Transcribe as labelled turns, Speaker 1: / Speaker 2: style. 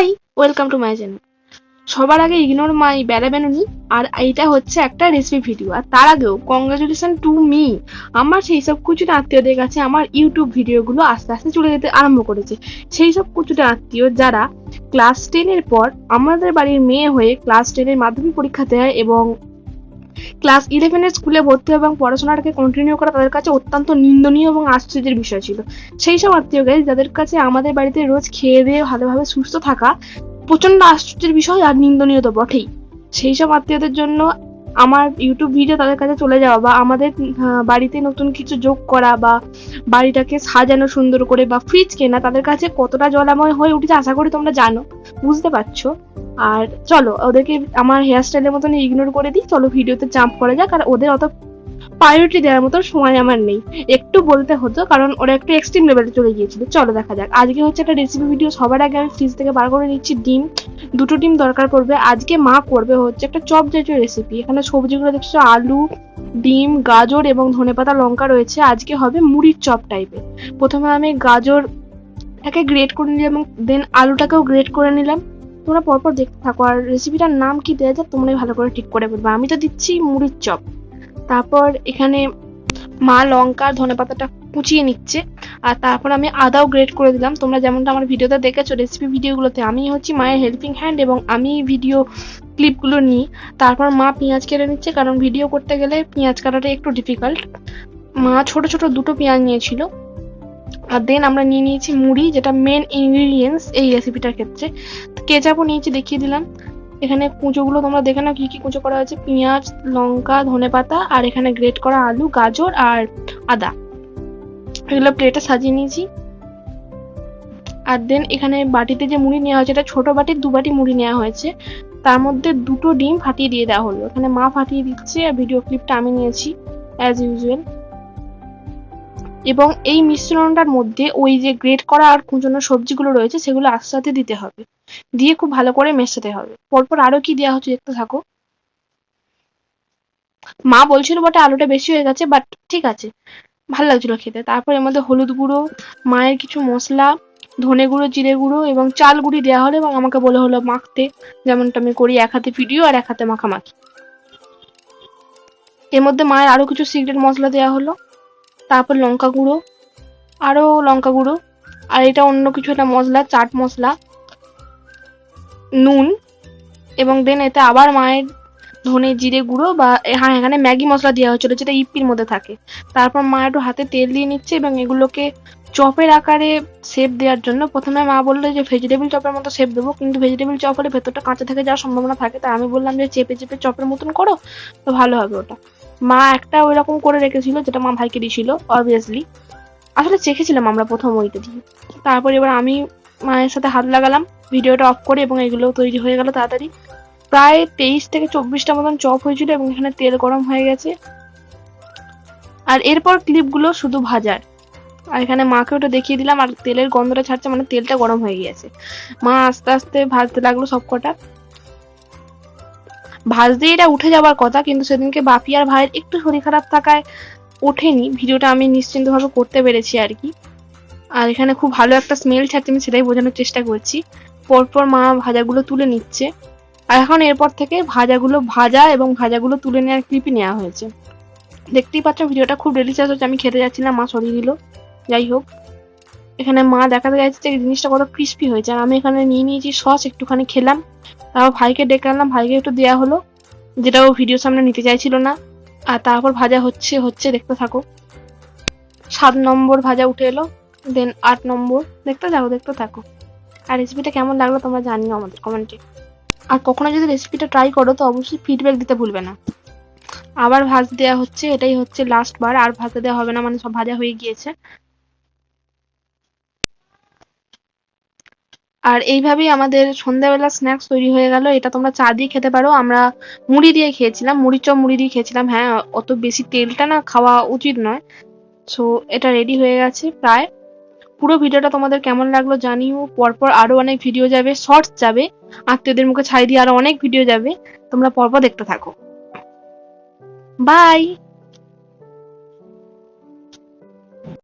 Speaker 1: Hi welcome to my channel সবার আগে ignore মাই বেড়া বেনুনি, আর এইটা হচ্ছে একটা রেসিপি ভিডিও আর তার আগেও কংগ্রাচুলেশন টু মি আমার সেই সব কুচুটে আত্মীয়দের কাছে আমার ইউটিউব ভিডিওগুলো আস্তে আস্তে চলে যেতে আরম্ভ করেছে। সেই সব কুচুটে আত্মীয় যারা ক্লাস টেনের পর আমাদের বাড়ির মেয়ে হয়ে ক্লাস টেনের মাধ্যমিক পরীক্ষা দেয় এবং ক্লাস ইলেভেনের স্কুলে ভর্তি হওয়া এবং পড়াশোনাটাকে কন্টিনিউ করা তাদের কাছে অত্যন্ত নিন্দনীয় এবং আশ্চর্যের বিষয় ছিল। সেই সব আত্মীয় গাইজ যাদের কাছে আমাদের বাড়িতে রোজ খেয়ে দিয়ে ভালোভাবে সুস্থ থাকা প্রচণ্ড আশ্চর্যের বিষয় আর নিন্দনীয় তো বটেই। সেই সব আত্মীয়দের জন্য আমার ইউটিউব ভিডিও তাদের কাছে চলে যাওয়া বা আমাদের বাড়িতে নতুন কিছু যোগ করা বা বাড়িটাকে সাজানো সুন্দর করে বা ফ্রিজ কেনা, তাদের কাছে কতটা জলাময় হয়ে উঠেছে আশা করি তোমরা জানো, বুঝতে পারছ। আর চলো, ওদেরকে আমার হেয়ার স্টাইলের মতন ইগনোর করে দিই, চলো ভিডিওতে জাম্প করা যাক, আর ওদের অত প্রায়োরিটি দেওয়ার মতো সময় আমার নেই। একটু বলতে হতো, কারণ ওরা একটু এক্সট্রিম লেভেলে চলে গিয়েছিল। চলো দেখা যাক। আজকে হচ্ছে একটা রেসিপি ভিডিও সবার আগে আমি ফ্রিজ থেকে বার করে নিচ্ছি ডিম। দুটো ডিম দরকার পড়বে। আজকে মা করবে হচ্ছে একটা চপ জাতীয় রেসিপি এখানে সবজিগুলো দেখছ, আলু, ডিম, গাজর এবং ধনেপাতা, লঙ্কা রয়েছে। আজকে হবে মুড়ির চপ টাইপের প্রথমে আমি গাজরটাকে গ্রেট করে নিলাম এবং দেন আলুটাকেও গ্রেট করে নিলাম। তোমরা পরপর দেখতে থাকো। আর রেসিপিটার নাম কি দেওয়া যায় তোমরাই ভালো করে ঠিক করে বলবে। আমি তো দিচ্ছি মুড়ির চপ। তারপর এখানে মা লঙ্কা ধনে পাতাটা কুচিয়ে নিচ্ছে, আর তারপর আমি আদাও গ্রেট করে দিলাম। তোমরা যেমনটা আমার ভিডিওতে দেখেছ রেসিপি ভিডিওগুলোতে, আমি হচ্ছি মায়ের হেল্পিং হ্যান্ড এবং আমি ভিডিও ক্লিপগুলো নিই। তারপর মা পেঁয়াজ কেটে নিচ্ছে, কারণ ভিডিও করতে গেলে পেঁয়াজ কাটাটা একটু ডিফিকাল্ট মা ছোট ছোট দুটো পেঁয়াজ নিয়েছিল, আর দেন আমরা নিয়ে নিয়েছি মুড়ি, যেটা মেন ইনগ্রিডিয়েন্টস এই রেসিপিটার ক্ষেত্রে। কেচাপও নিয়েছি, দেখিয়ে দিলাম। এখানে কুঁচোগুলো তোমরা দেখে নাও, কি কি কুঁচো করা হয়েছে। পেঁয়াজ, লঙ্কা ধনেপাতা আর এখানে গ্রেট করা আলু, গাজর আর আদা। এগুলো প্লেটে সাজিয়ে নিয়েছি। আর দেন এখানে বাটিতে যে মুড়ি নেওয়া হয়েছে, এটা ছোট বাটির, দু বাটি মুড়ি নেওয়া হয়েছে। তার মধ্যে দুটো ডিম ফাটিয়ে দিয়ে দেওয়া হলো। এখানে মা ফাটিয়ে দিচ্ছে, আর ভিডিও ক্লিপটা আমি নিয়েছি অ্যাজ ইউজুয়াল এবং এই মিশ্রণটার মধ্যে ওই যে গ্রেট করা আর কুঁচনো সবজিগুলো রয়েছে, সেগুলো একসাথে দিতে হবে। দিয়ে খুব ভালো করে মেশাতে হবে। পরপর আরও কি দেওয়া হচ্ছে দেখতে থাকো। মা বলছিল বটে আলুটা বেশি হয়ে গেছে বাট ঠিক আছে। ভালো লাগছিল খেতে। তারপর এর মধ্যে হলুদ গুঁড়ো, মায়ের কিছু মশলা, ধনে গুঁড়ো, জিরে গুঁড়ো এবং চাল গুঁড়ি দেওয়া হলো এবং আমাকে বলে হলো মাখতে। যেমনটা আমি করি এক হাতে ভিডিও আর এক হাতে মাখামাখি। এর মধ্যে মায়ের আরও কিছু সিক্রেট মশলা দেওয়া হলো। তারপর লঙ্কা গুঁড়ো আরও লঙ্কা গুঁড়ো, আর এটা অন্য কিছু একটা মশলা, চাট মশলা, নুন, এবং দেন এতে আবার মায়ের ধনে, জিরে গুঁড়ো বা হ্যাঁ এখানে ম্যাগি মশলা দেওয়া হয়েছিল, যেটা ইপির মধ্যে থাকে। তারপর মা একটু হাতে তেল দিয়ে নিচ্ছে এবং এগুলোকে চপের আকারে শেপ দেওয়ার জন্য প্রথমে মা বলল যে ভেজিটেবল চপের মতো শেপ দেবো, কিন্তু ভেজিটেবল চপ হলে ভেতরটা কাঁচা থেকে যাওয়ার সম্ভাবনা থাকে, তাই আমি বললাম যে চেপে চেপে চপের মতন করো, তো ভালো হবে ওটা। মা একটা ওই রকম করে রেখেছিল, যেটা মা ভাইকে দিয়েছিল অবভিয়াসলি আসলে চেখেছিলাম আমরা প্রথম ওইটা দিয়ে। তারপর এবার আমি মায়ের সাথে হাত লাগালাম ভিডিওটা অফ করে এবং এগুলো তৈরি হয়ে গেল তাড়াতাড়ি। প্রায় তেইশ থেকে চব্বিশটা মতন চপ হয়েছিল এবং এখানে তেল গরম হয়ে গেছে। আর এরপর ক্লিপগুলো শুধু ভাজার। আর এখানে মাকে ওটা দেখিয়ে দিলাম, আর তেলের গন্ধটা ছাড়ছে মানে তেলটা গরম হয়ে গিয়েছে। মা আস্তে আস্তে ভাজতে লাগল সবকটা। ভাজতে এটা উঠে যাবার কথা, কিন্তু সেদিনকে বাপি আর ভাইয়ের একটু শরীর খারাপ থাকায় ওঠেনি। ভিডিওটা আমি নিশ্চিন্তভাবে করতে পেরেছি আর কি। আর এখানে খুব ভালো একটা স্মেল ছাড়ছে, আমি সেটাই বোঝানোর চেষ্টা করছি। পরপর মা ভাজাগুলো তুলে নিচ্ছে। আর এখন এরপর থেকে ভাজাগুলো ভাজা এবং ভাজাগুলো তুলে নেওয়ার ক্লিপই নেওয়া হয়েছে। দেখতেই পাচ্ছ ভিডিওটা খুব ডেলিশিয়াস হচ্ছে, আমি খেতে যাচ্ছি না মা সরিয়ে দিল। যাই হোক, এখানে মা দেখাতে যাচ্ছে যে জিনিসটা কত ক্রিস্পি হয়েছে। আর আমি এখানে নিয়ে নিয়েছি সস একটুখানি খেলাম। তারপর ভাইকে ডেকে আনলাম, ভাইকে একটু দেওয়া হলো, যেটা ও ভিডিওর সামনে নিতে চাইছিল না। আর তারপর ভাজা হচ্ছে হচ্ছে, দেখতে থাকো। সাত নম্বর ভাজা উঠে এলো দেন আট নম্বর। দেখতে থাকো দেখতে থাকো। আর রেসিপিটা কেমন লাগল তোমরা জানিও আমাদের কমেন্টে আর কখনো যদি রেসিপিটা ট্রাই করো, তো অবশ্যই ফিডব্যাক দিতে ভুলবে না। আবার ভাজ দেওয়া হচ্ছে, এটাই হচ্ছে লাস্ট বার, আর ভাজতে দেওয়া হবে না মানে সব ভাজা হয়ে গিয়েছে। আর এইভাবেই আমাদের সন্ধ্যাবেলা স্ন্যাক্স তৈরি হয়ে গেল। এটা তোমরা চা দিয়ে খেতে পারো। আমরা মুড়ি দিয়ে খেয়েছিলাম, মুড়ি চপ মুড়ি দিয়ে খেয়েছিলাম। হ্যাঁ অত বেশি তেলটা না খাওয়া উচিত নয়। সো এটা রেডি হয়ে গেছে প্রায়। পুরো ভিডিওটা তোমাদের কেমন লাগল জানিও। পরপর আরও অনেক ভিডিও যাবে শর্টস যাবে, আত্মীয়দের মুখে ছাই দিয়ে আরও অনেক ভিডিও যাবে। তোমরা পরপর দেখতে থাকো। বাই